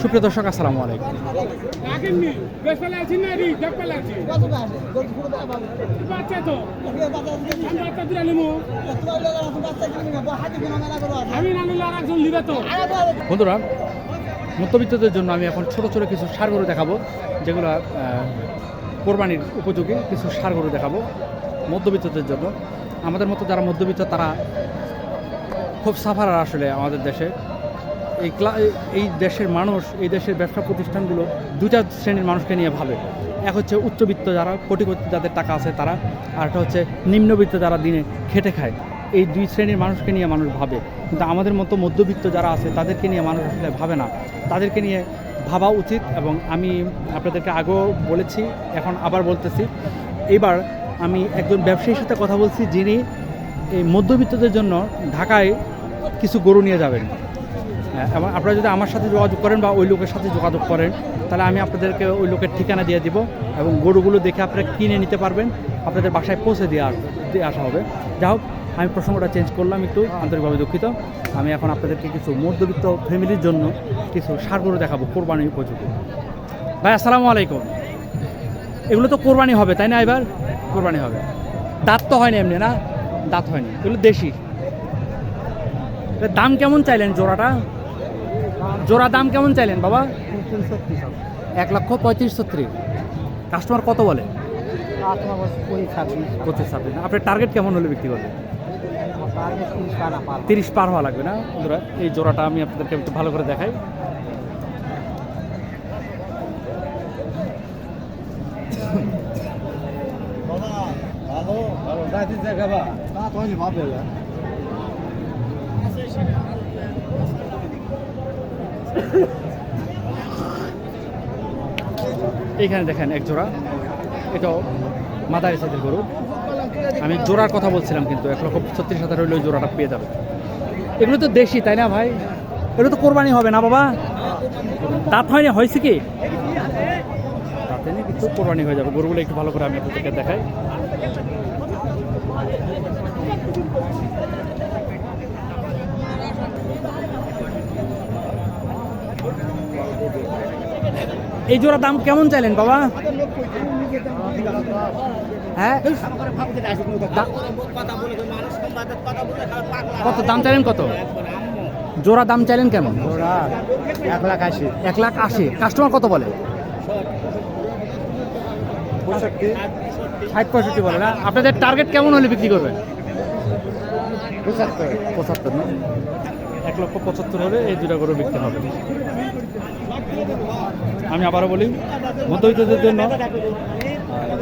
সুপ্রিয় দর্শক আসসালামু আলাইকুম। বন্ধুরা মধ্যবিত্তদের জন্য আমি এখন ছোট ছোট কিছু সার গরু দেখাবো যেগুলো কোরবানির উপযোগী কিছু সার গরু দেখাবো মধ্যবিত্তদের জন্য। আমাদের মতো যারা মধ্যবিত্ত তারা খুব সাফার আসলে আমাদের দেশে। এই এই দেশের মানুষ, এই দেশের ব্যবসা প্রতিষ্ঠানগুলো দুটা শ্রেণির মানুষকে নিয়ে ভাবে। এক হচ্ছে উচ্চবিত্ত যারা কোটি কোটি যাদের টাকা আছে তারা, আর একটা হচ্ছে নিম্নবিত্ত যারা দিনে খেটে খায়। এই দুই শ্রেণির মানুষকে নিয়ে মানুষ ভাবে। কিন্তু আমাদের মতো মধ্যবিত্ত যারা আছে, তাদেরকে নিয়ে মানুষ আসলে ভাবে না। তাদেরকে নিয়ে ভাবা উচিত এবং আমি আপনাদেরকে আগেও বলেছি, এখন আবার বলতেছি। এবার আমি একজন ব্যবসায়ীর সাথে কথা বলছি যিনি এই মধ্যবিত্তদের জন্য ঢাকায় কিছু গরু নিয়ে যাবেন। এবং আপনারা যদি আমার সাথে যোগাযোগ করেন বা ওই লোকের সাথে যোগাযোগ করেন, তাহলে আমি আপনাদেরকে ওই লোকের ঠিকানা দিয়ে দিব এবং গরুগুলো দেখে আপনারা কিনে নিতে পারবেন। আপনাদের বাসায় পৌঁছে দিয়ে দিয়ে আসা হবে। যা হোক, আমি প্রসঙ্গটা চেঞ্জ করলাম একটু, আন্তরিকভাবে দুঃখিত। আমি এখন আপনাদেরকে কিছু মধ্যবিত্ত ফ্যামিলির জন্য কিছু সারগুলো দেখাবো কোরবানি উপযোগী। ভাই, আসসালামু আলাইকুম। এগুলো তো কোরবানি হবে, তাই না এবার? কোরবানি হবে। দাঁত তো হয়নি এমনি, না? দাঁত হয়নি। এগুলো দেশি। দাম কেমন চাইলেন জোড়াটা? জোড়া দাম কেমন চাইলেন বাবা? এক লক্ষ পঁয়ত্রিশ ছত্রিশ। কাস্টমার কত বলে? পঁচিশ ছাব্বিশ। আপনার টার্গেট কেমন হলে বিক্রি করবে তিরিশ পার হওয়া লাগবে না? বন্ধুরা এই জোড়াটা আমি আপনাদেরকে একটু ভালো করে দেখাই। এইখানে দেখেন এক জোড়া। এটাও মাদারি সাইজের গরু। আমি জোড়ার কথা বলছিলাম কিন্তু এক লক্ষ ছত্রিশ হাজার হইলে ওই জোড়াটা পেয়ে যাবে। এগুলো তো দেশি, তাই না ভাই? এগুলো তো কোরবানি হবে না বাবা? দাঁত হয়নি, হয়েছে কি? নেই, কিন্তু কোরবানি হয়ে যাবে। গরুগুলো একটু ভালো করে আমি আপনাদেরকে দেখাই। এই জোড়া দাম কেমন চাইলেন বাবা? হ্যাঁ? কত? দাম চাইলেন কত? জোড়া দাম চাইলেন কেমন? এক লাখ আশি। এক লাখ আশি। কাস্টমার কত বলে? ষাট পঁয়ষট্টি বলে না? আপনাদের টার্গেট কেমন হলে বিক্রি করবেন? পঁচাত্তর। পঁচাত্তর না? এক লক্ষ পঁচাত্তর হলে এই দুটা গরু বিক্রি হবে। আমি আবারও বলি মধ্যবিত্তদের জন্য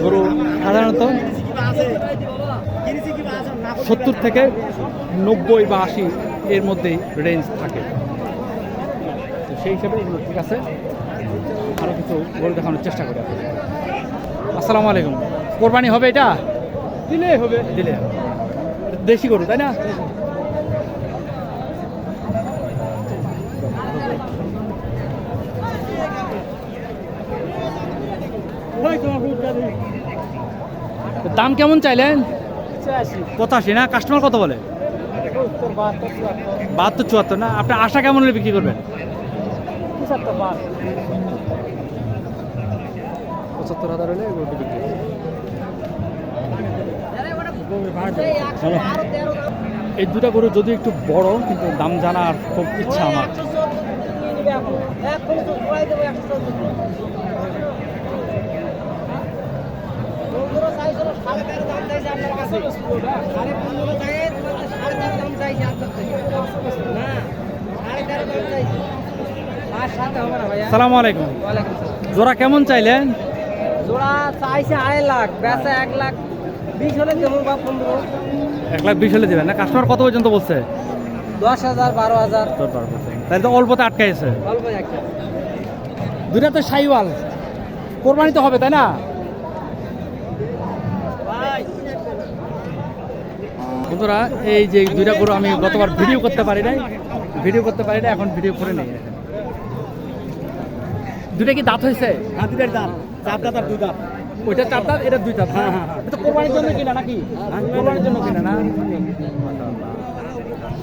গরু সাধারণত সত্তর থেকে নব্বই বা আশি এর মধ্যেই রেঞ্জ থাকে। তো সেই হিসাবে এগুলো ঠিক আছে। আরও কিছু গরু দেখানোর চেষ্টা করি আসসালামু আলাইকুম। কোরবানি হবে এটা? দিলে হবে। দিলে দেশি গরু তাই না? দাম কেমন চাইলেন? পঁচাশি। না? কাস্টমার কত বলে? বাহাত্তর চুয়াত্তর। না? আপনি আশা কেমন হলে বিক্রি করবেন? পঁচাত্তর হাজার হলে গরুটি বিক্রি করবেন। এই দুটা গরু যদি একটু বড় কিন্তু দাম জানার খুব ইচ্ছা আমার। সালাম আলাইকুম। জোড়া কেমন চাইলেন? জোড়া চাইছে আড়াই লাখ বেচা এক লাখ বিশ হলে দেবো বা পনেরো এক লাখ বিশ হলে দেবেন না? কাস্টমার কত পর্যন্ত বলছে? দশ হাজার, বারো হাজার। তাহলে তো অল্পতে আটকাইছে। অল্প দুটা তো সাইওয়াল। কোরবানি তো হবে, তাই না? বন্ধুরা এই যে দুইটা গরু আমি গতবার ভিডিও করতে পারি নাই। ভিডিও করতে পারি না এখন ভিডিও করে নেই। দুটা কি দাঁত হয়েছে? হাতিদের দাঁত। চার দাঁত আর দুই দাঁত। ওইটা চার দাঁত এটা দুই দাঁত হ্যাঁ হ্যাঁ এটা কোরবানির জন্য কিনা নাকি? কোরবানির জন্য কিনা না?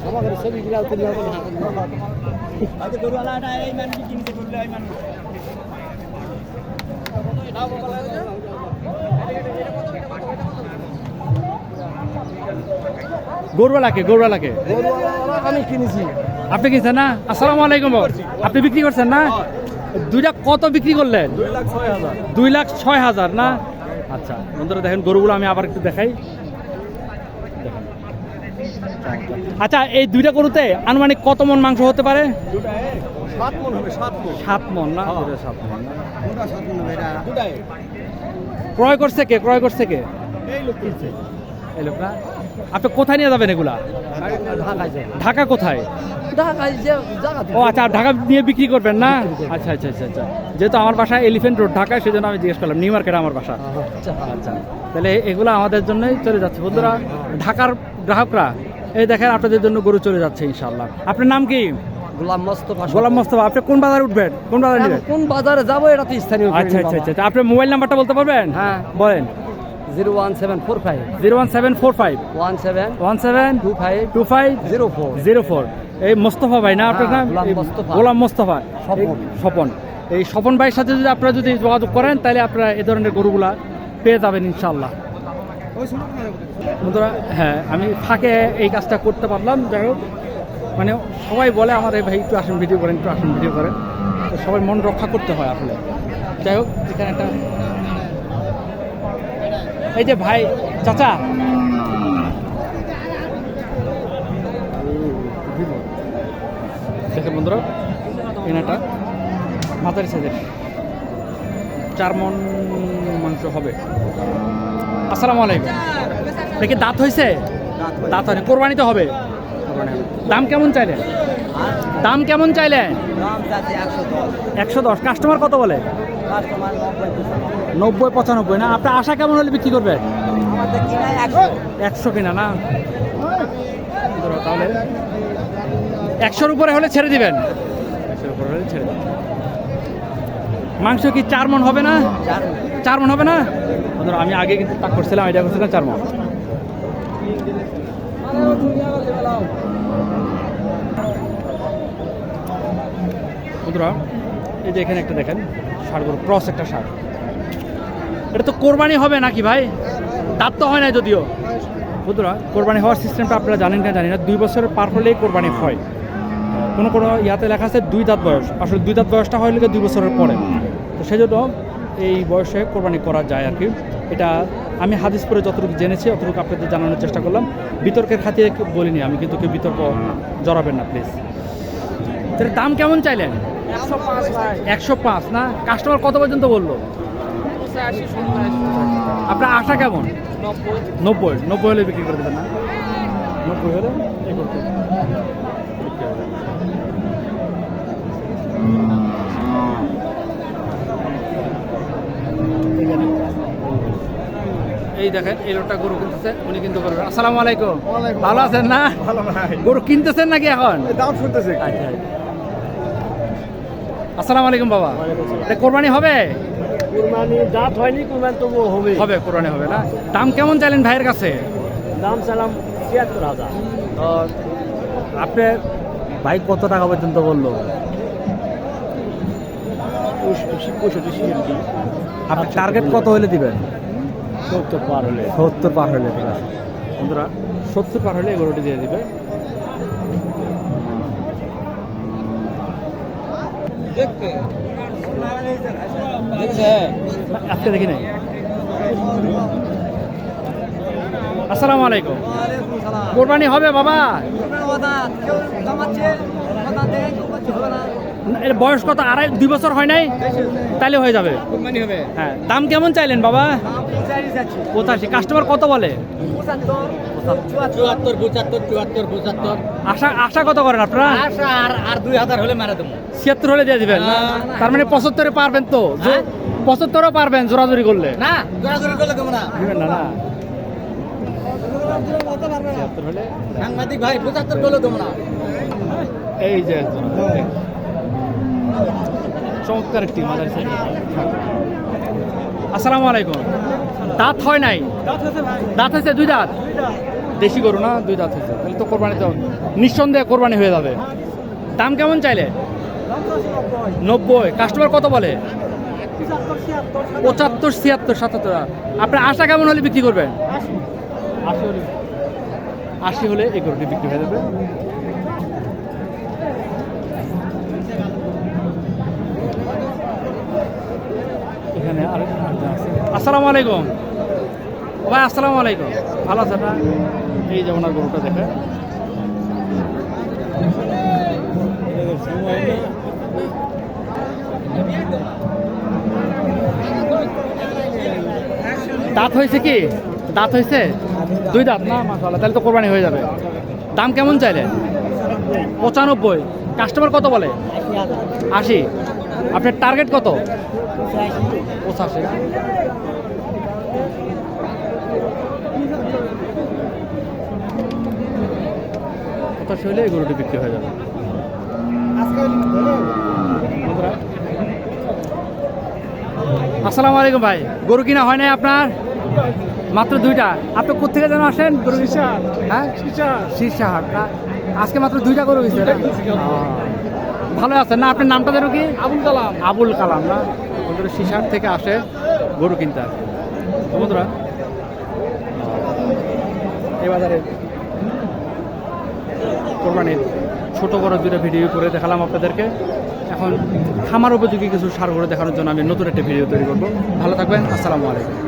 আমাদের ছবি গিলাও তুলি গরুওয়ালাকে? গরুওয়ালাকে আমি কিনেছি। আপনি কিনছেন না? আসসালামু আলাইকুম। আপনি বিক্রি করছেন না? দুইটা কত বিক্রি করলেন? দুই লাখ ছয় হাজার। না? আচ্ছা বন্ধুরা দেখেন গরুগুলো আমি আবার একটু দেখাই। আচ্ছা এই দুইটা গরুতে আনুমানিক কত মন মাংস হতে পারে? সাত মন না? হ্যাঁ। ক্রয় করছে কে? ক্রয় করছে কে? এই লোক এই লোক না? আপনি কোথায় নিয়ে যাবেন এগুলা? ঢাকা কোথায়? ও আচ্ছা ঢাকা নিয়ে বিক্রি করবেন না? আচ্ছা আচ্ছা আচ্ছা আচ্ছা। যেহেতু আমার বাসা এলিফেন্ট রোড ঢাকায় সেজন্য আমি জিজ্ঞেস করলাম নিউ মার্কেট আমার বাসা। আচ্ছা। তাহলে এগুলো আমাদের জন্যই চলে যাচ্ছে। বন্ধুরা ঢাকার গ্রাহকরা এই দেখেন আপনাদের জন্য গরু চলে যাচ্ছে ইনশাল্লাহ আপনার নাম কি? গোলাম মোস্তফা গোলাম মোস্তফা আপনি কোন বাজারে উঠবেন? কোন বাজারে কোন বাজারে যাব এটা তো স্থানীয় আচ্ছা আচ্ছা আচ্ছা আপনার মোবাইল নাম্বারটা বলতে পারবেন? হ্যাঁ। বলেন। Zero one seven four five. Zero one seven four five. One seven one seven two five two five zero four. Zero four এই মোস্তফা ভাই না আপনার হ্যাঁ, নাম? গোলাম মোস্তফা। স্বপন। এই স্বপন ভাইয়ের সাথে যদি আপনারা যদি যোগাযোগ করেন তাহলে আপনারা এই ধরনের গরুগুলা পেয়ে যাবেন ইনশাল্লাহ বন্ধুরা হ্যাঁ আমি ফাঁকে এই কাজটা করতে পারলাম। যাই হোক মানে সবাই বলে আমার এই ভাই একটু আসুন ভিডিও করেন একটু আসুন ভিডিও করেন। তো সবাই মন রক্ষা করতে হয় আসলে। যাই হোক এখানে একটা এই যে ভাই চাচা। দেখেন বন্ধুরা এনাটা মাথারি সাইজের চার মন মাংস হবে। আসসালামু আলাইকুম। দেখি দাঁত হয়েছে? দাঁত হয়নি কোরবানিতে হবে। দাম কেমন চাইলেন দাম কেমন চাইলেন একশো দশ। কাস্টমার কত বলে? নব্বই নব্বই পঁচানব্বই না? আপনার আশা কেমন হলে বিক্রি করবেন একশো কিনা না? তাহলে। একশোর উপরে হলে ছেড়ে দিবেন। একশোর উপরে হলে ছেড়ে দিবেন। মাংস কি চার মন হবে না? চার মন হবে না? ধরো আমি আগে কিন্তু তাক করছিলাম আইডিয়া করছিলাম চার মন বন্ধুরা এই যে এখানে একটা দেখেন গরু ক্রস একটা ষাড় এটা তো কোরবানি হবে নাকি ভাই? দাঁত তো হয় না যদিও। বন্ধুরা কোরবানি হওয়ার সিস্টেমটা আপনারা জানেন না জানি না। দুই বছরের পার হলেই কোরবানি হয়। কোনো কোনো ইয়াতে লেখা আছে দুই দাঁত বয়স। আসলে দুই দাঁত বয়সটা হয় লেগে দুই বছরের পরে। তো সেই জন্য এই বয়সে কোরবানি করা যায় আর কি। এটা আমি হাদিস পরে যতটুকু জেনেছি অতটুকু আপনাদের জানানোর চেষ্টা করলাম। বিতর্কের খাতিরে কেউ বলিনি আমি কিন্তু কেউ বিতর্ক জড়াবেন না প্লিজ তাহলে দাম কেমন চাইলেন? একশো পাঁচ একশো পাঁচ না? কাস্টমার কত পর্যন্ত বলল? আপনার আশা কেমন? নব্বই। নব্বই হলে বিক্রি করে দেবেন না? নব্বই হলে এই করতে। দেখেন এই লোকটা গরু কিনতেছে উনি কিন্তু গরু। আসসালামু আলাইকুম। ভালো আছেন না? ভালো ভাই। গরু কিনতেছেন নাকি এখন? দাম শুনতেছে। আচ্ছা আসসালামু আলাইকুম বাবা। এটা কোরবানি হবে? কুরবানি দাঁত হয়নি কুরবানি তবু হবে। হবে কোরবানি হবে না? দাম কেমন চাইলেন ভাইয়ের কাছে? দাম চালাম ছিয়াত্তর হাজার। তো আপনি ভাই কত টাকা পর্যন্ত বলল? পঁয়ষট্টি ছিয়াত্তর। আপনি টার্গেট কত হলে দিবেন? সত্তর পার হলে। সত্তর পার হলে ঠিক আছে বন্ধুরা সত্তর পার হলে এগারোটি দিয়ে দিবে। আজকে দেখি নাই। আসসালামু আলাইকুম। কোরবানি হবে বাবা? এর বয়স কত? আড়াই দুই বছর হয় নাই? তাইলে হয়ে যাবে। হ্যাঁ দাম কেমন চাইলেন বাবা? পঁচাশি। কাস্টমার কত বলে? চুয়াত্তর পঁচাত্তর চুয়াত্তর পঁচাত্তর। আশা আশা কত করেন আপনারা? আশা আর আর দুই হাজার হলে মারা দেবো। ছিয়াত্তর হলে দিয়ে দিবেন? তার মানে পঁচাত্তরে পারবেন তো? পঁচাত্তরও পারবেন জোরাজোরি করলে? না জোরাজোরি করলে দেবো না। না না? ছিয়াত্তর হলে সাংবাদিক ভাই পঁচাত্তর করলে দেবো না। এই যে। চমৎকার একটি মাদার আসসালামু আলাইকুম। দাঁত হয় নাই? দাঁত হয়েছে দুই দাঁত? দেশি গরু না? দুই দাঁত হয়েছে। তাহলে তো কোরবানি তো নিঃসন্দেহে কোরবানি হয়ে যাবে। দাম কেমন চাইলে? নব্বই। কাস্টমার কত বলে? পঁচাত্তর ছিয়াত্তর সাতাত্তর। আপনার আশা কেমন হলে বিক্রি করবেন? আশি হলে আশি হলে এই গরুটি বিক্রি হয়ে যাবে। এখানে। আসসালামু আলাইকুম। ভাই, আসসালামু আলাইকুম। ভালো আছে না? এই যে ওনার গরুটা দেখে দাঁত হয়েছে কি? দাঁত হয়েছে? দুই দাঁত না মাসাল্লাহ তাহলে তো কোরবানি হয়ে যাবে। দাম কেমন চাইলে পঁচানব্বই। কাস্টমার কত বলে? আশি। আপনার টার্গেট কত? পঁচাশি। পঁচাশি হলে এই গরুটি বিক্রি হয়ে যাবে। আসসালামু আলাইকুম ভাই। গরু কিনা হয় নাই আপনার? মাত্র দুইটা। আপনি কোথেকে যেন আসেন? গরু হ্যাঁ? শীর্ষাহাট আজকে মাত্র দুইটা গরু হয়েছে ভালো আছেন না আপনার নামটা যেন কি? আবুল কালাম। আবুল কালাম না? বন্ধুরা শিশার থেকে আসে গরু কিনতে আসে বন্ধুরা, এই বাজারে কোরবানির ছোট বড় দুটো ভিডিও করে দেখালাম আপনাদেরকে। এখন খামার উপযোগী কিছু সার করে দেখানোর জন্য আমি নতুন একটা ভিডিও তৈরি করব। ভালো থাকবেন, আসসালামু আলাইকুম।